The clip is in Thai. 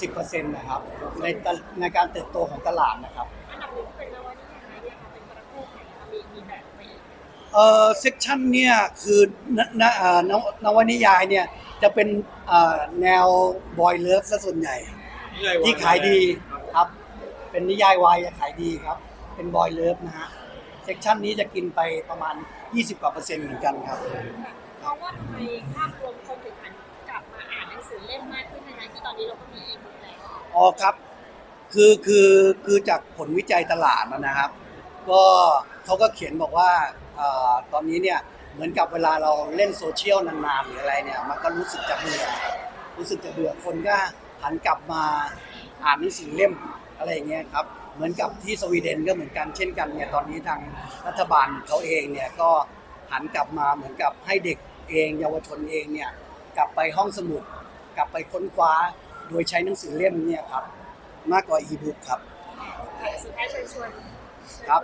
สิบเปอร์เซ็นต์นะครับในตะในการเติบโตของตลาดนะครับอันดับหนึ่งเป็นนวนิยายเนี่ยค่ะเป็นประเภทไหนคะมีมีแบบไปอีกเอ่อเซกชันเนี่ยคือนนเอ่อนวนวนิยายเนี่ยจะเป็นเอ่อแนวบอยเลิฟซะส่วนใหญ่ ที่ขายดีครับ เป็นนิยายวายขายดีครับ เป็นบอยเลิฟนะฮะเซกชันนี้จะกินไปประมาณ 20กว่าเปอร์เซ็นต์เหมือนกันครับเพราะว่าทำไมภาพรวมคนถึงหันกลับมาอ่านหนังสือเล่มมากขึ้นนะ คะที่ตอนนี้เราก็มีอีกแล้วอ๋อครับ คือคือคือจากผลวิจัยตลาดนะนะครับ ก็เขาก็เขียนบอกว่าอตอนนี้เนี่ยเหมือนกับเวลาเราเล่นโซเชียลนานๆหรืออะไรเนี่ย มันก็รู้สึกจะเบื่อรู้สึกจะเบื่อคนก็หันกลับมาอ่านหนังสือเล่มอะไรเงี้ยครับเหมือนกับที่สวีเดนก็เหมือนกันเช่นกันเนี่ยตอนนี้ทางรัฐบาลเขาเองเนี่ยก็หันกลับมาเหมือนกับให้เด็กเอง เยาวชนเองเนี่ยกลับไปห้องสมุด ลับไปค้นคว้า โดยใช้หนังสือเล่มเนี่ยครับ มากกว่าอีบุ๊กครับ สุดท้ายเชิญชวน ครับ